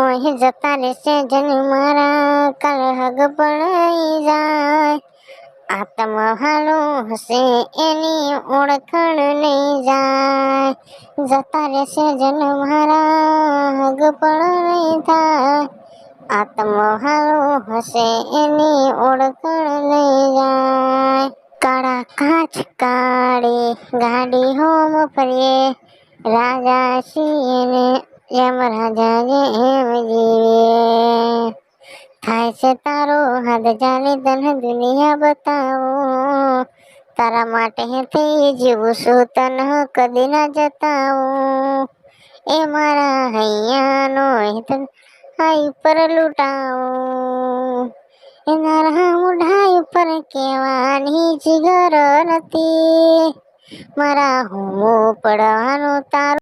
वहीं जतन से जन मारा कल हग पड़ाई जाए। आत्म हलो से एनी ओढ़खण नहीं जाए। जताले से जन मारा हग पड़ाई था आत्म हलो से एनी ओढ़खण नहीं जाए। कड़ा काच काड़ी, गाड़ी होम फरिए। राजा सी ने એમ રાજા જે એમ જીવે થાય છે તારો હાથ જાને તને દુનિયા બતાવો તારા માટે થઈ જીવું છું તને કદી ના જતાવું એ મારા હૈયાનો હિત હાઈ પર લૂંટાવો એ મારા મુઢાઈ પર કહેવાની જીગર નથી મારા હું પડવાનો તારો